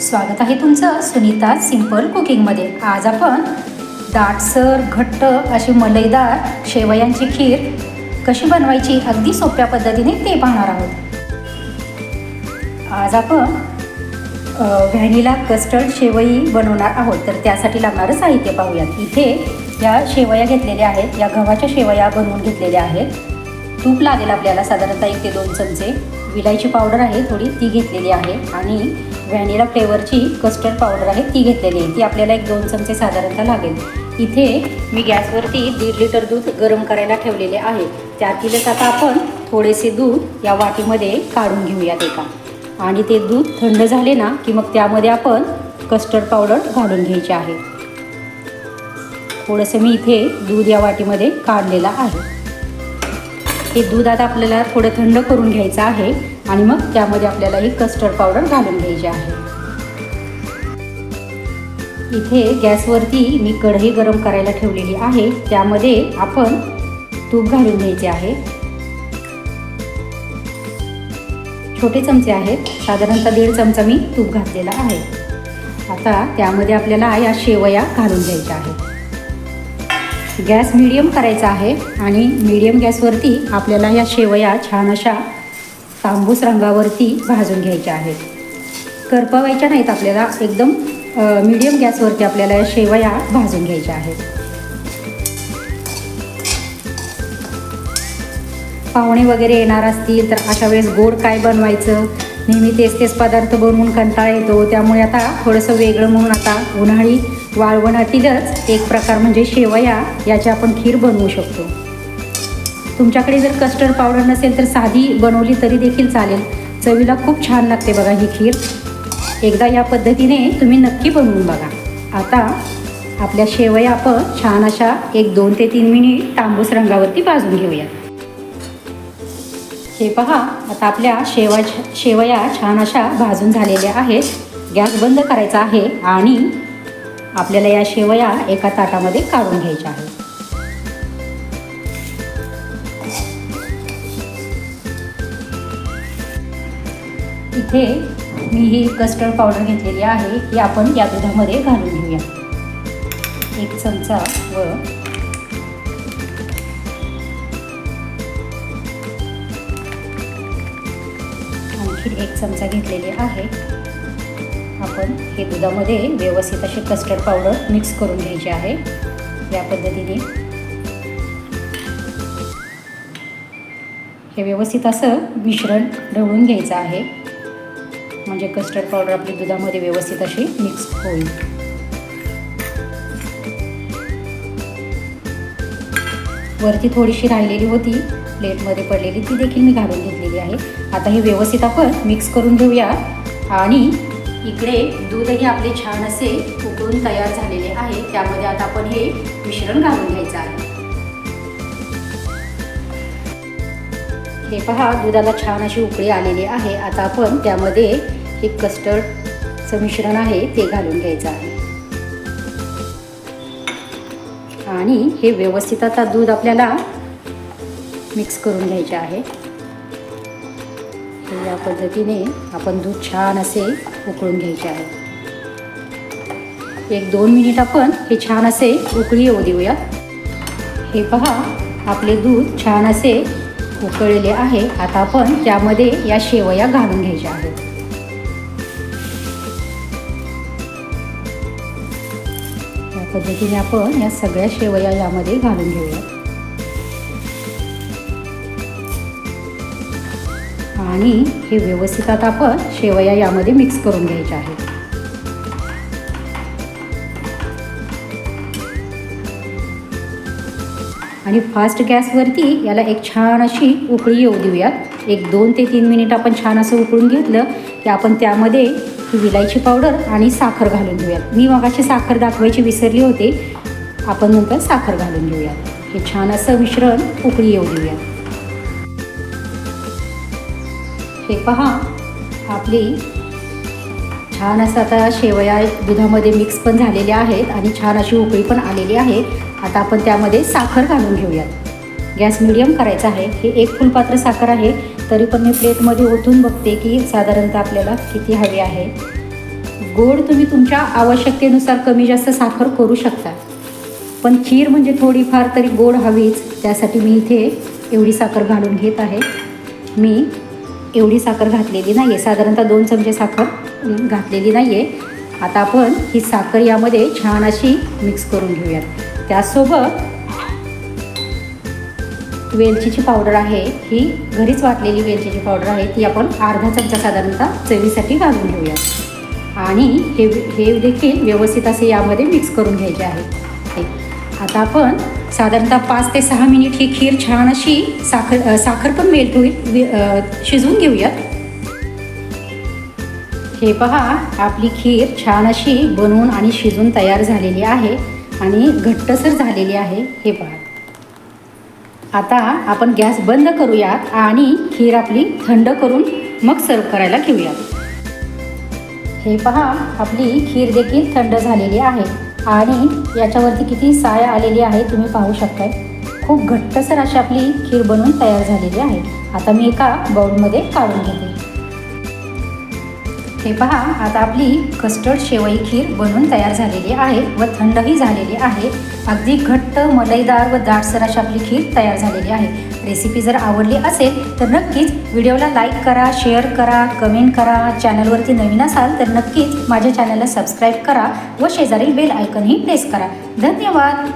स्वागत आहे तुमचं सुनीता सिंपल कुकिंगमध्ये. आज आपण दाटसर घट्ट अशी मलईदार शेवयांची खीर कशी बनवायची अगदी सोप्या पद्धतीने ते पाहणार आहोत. आज आपण व्हॅनिला कस्टर्ड शेवई बनवणार आहोत. तर त्यासाठी लागणारं साहित्य पाहूयात. इथे या शेवया घेतलेल्या आहेत या गव्हाच्या शेवया बनवून घेतलेल्या आहेत. तूप लागेल आपल्याला साधारणतः एक ते दोन चमचे. विलायची पावडर आहे थोडी ती घेतलेली आहे. आणि व्हॅनिला फ्लेवरची कस्टर्ड पावडर आहे ती घेतलेली आहे. ती आपल्याला एक दोन चमचे साधारणतः लागेल. इथे मी गॅसवरती दीड लिटर दूध गरम करायला ठेवलेले आहे. त्यातीलच आता आपण थोडेसे दूध या वाटीमध्ये काढून घेऊयात एका. आणि ते दूध थंड झाले ना की मग त्यामध्ये आपण कस्टर्ड पावडर घालून घ्यायची आहे. थोडंसं मी इथे दूध या वाटीमध्ये काढलेलं आहे. हे दूध आता आपल्याला थोडं थंड करून घ्यायचं आहे. आणि मग त्यामध्ये आपल्याला ही कस्टर्ड पावडर घालून घ्यायची आहे. इथे गॅसवरती मी कढई गरम करायला ठेवलेली आहे. त्यामध्ये आपण तूप घालून घ्यायचे आहे. छोटे चमचे आहेत. साधारणतः दीड चमचा मी तूप घातलेला आहे. आता त्यामध्ये आपल्याला या शेवया घालून घ्यायच्या आहेत. गॅस मिडियम करायचा आहे आणि मीडियम गॅसवरती आपल्याला या शेवया छान अशा तांबूस रंगावरती भाजून घ्यायच्या आहेत. करपवायच्या नाहीत आपल्याला एकदम मिडियम गॅसवरती आपल्याला या शेवया भाजून घ्यायच्या आहेत. पाहुणे वगैरे येणार असतील तर अशा वेळेस गोड काय बनवायचं? नेहमी तेच तेच पदार्थ बनवून कंटाळा येतो. त्यामुळे आता थोडंसं वेगळं म्हणून आता उन्हाळी वाळवणातीलच एक प्रकार म्हणजे शेवया याची आपण खीर बनवू शकतो. तुमच्याकडे जर कस्टर्ड पावडर नसेल तर साधी बनवली तरी देखील चालेल. चवीला खूप छान लागते बघा ही खीर. एकदा या पद्धतीने तुम्ही नक्की बनवून बघा. आता आपल्या शेवया आपण छान अशा एक दोन ते तीन मिनिट तांबूस रंगावरती भाजून घेऊया हे पहा आता आपल्या शेवा शेवया छान अशा भाजून झालेल्या आहेत. गॅस बंद करायचा आहे आणि आपल्याला या शेवया एका ताटामध्ये काढून घ्यायच्या आहेत. इथे मी ही कस्टर्ड पावडर घेतलेली आहे ही आपण या दुधामध्ये घालून घेऊया. एक चमचा व आणखी एक चमचा घेतलेली आहे. आपण हे दुधामध्ये व्यवस्थित असे कस्टर्ड पावडर मिक्स करून घ्यायची आहे. या पद्धतीने. हे व्यवस्थित असं मिश्रण ढवळून घ्यायचं आहे. म्हणजे कस्टर्ड पावडर आपली दुधामध्ये व्यवस्थित अशी मिक्स होईल. वरती थोडीशी राहिलेली होती प्लेटमध्ये पडलेली ती देखील मी घालून घेतलेली आहे. आता हे व्यवस्थित आपण मिक्स करून घेऊया. आणि इकडे दूधही आपले छान असे उकळून तयार झालेले आहे. त्यामध्ये आता आपण हे मिश्रण घालून घ्यायचं आहे. हे पहा दुधाला छान अशी उकळी आलेली आहे. आता आपण त्यामध्ये हे कस्टर्डचं मिश्रण आहे ते घालून घ्यायचं आहे. आणि हे व्यवस्थित आता दूध आपल्याला मिक्स करून घ्यायचे आहे. या पद्धतीने आपण दूध छान असे उकळून घ्यायचे आहे. एक दोन मिनिट आपण हे छान असे उकळी येऊ देऊया. हे पहा आपले दूध छान असे उकळलेले आहे. आता आपण त्यामध्ये या शेवया घालून घ्यायच्या आहेत. पद्धतीने आपण या सगळ्या शेवया यामध्ये घालून घेऊया. आणि हे व्यवस्थित आता आपण शेवया यामध्ये मिक्स करून घ्यायच्या आहेत. आणि फास्ट गॅसवरती याला एक छान अशी उकळी येऊ देऊयात. एक दोन ते तीन मिनिट आपण छान असं उकळून घेतलं की आपण त्यामध्ये विलायची पावडर आणि साखर घालून घेऊयात. मी मगाची साखर दाखवायची विसरली होते. आपण नंतर साखर घालून घेऊयात. हे छान असं मिश्रण उकळी येऊ देऊयात. हे पहा आपली छान असं आता शेवया दुधामध्ये मिक्स पण झालेल्या आहेत आणि छान अशी उकळी पण आलेली आहे. आता आपण त्यामध्ये साखर घालून घेऊयात. गॅस मिडियम करायचा आहे. हे एक फुलपात्र साखर आहे. तरी पण मी प्लेटमध्ये ओतून बघते की साधारणतः आपल्याला किती हवी आहे. गोड तुम्ही तुमच्या आवश्यकतेनुसार कमी जास्त साखर करू शकता. पण खीर म्हणजे थोडीफार तरी गोड हवीच त्यासाठी मी इथे एवढी साखर घालून घेत आहे. मी एवढी साखर घातलेली नाही आहे साधारणतः दोन चमचे साखर घातलेली नाही आहे आता आपण ही साखर यामध्ये छान अशी मिक्स करून घेऊयात. त्यासोबत वेलचीची पावडर आहे ही घरीच वाटलेली वेलचीची पावडर आहे ती आपण अर्धा चमचा साधारणतः चवीसाठी घालून घेऊया आणि हे हे देखील व्यवस्थित असे यामध्ये मिक्स करून घ्यायचे आहे. आता आपण साधारणतः पाच ते सहा मिनिट ही खीर छान अशी साखर साखर पण मेल्ट होईल वि- शिजवून घेऊयात. हे पहा आपली खीर छान अशी बनवून आणि शिजून तयार झालेली आहे आणि घट्टसर झालेली आहे. हे पहा. आता आपण गॅस बंद करूयात आणि खीर आपली थंड करून मग सर्व करायला घेऊयात. हे पहा आपली खीर देखील थंड झालेली आहे आणि याच्यावरती किती साय आलेली आहे तुम्ही पाहू शकताय. खूप घट्टसर अशी आपली खीर बनवून तयार झालेली आहे. आता मी एका बाउलमध्ये काढून घेते. हे पहा आता आपली कस्टर्ड शेवई खीर बनवून तयार झालेली आहे व थंडही झालेली आहे. अगदी घट्ट मलईदार व दाटसर अशी आपली खीर तयार झालेली आहे. रेसिपी जर आवडली असेल तर नक्कीच व्हिडिओला लाईक करा शेअर करा कमेंट करा. चॅनलवरती नवीन असाल तर नक्कीच माझ्या चॅनलला सबस्क्राईब करा व शेजारील बेल आयकनही प्रेस करा. धन्यवाद!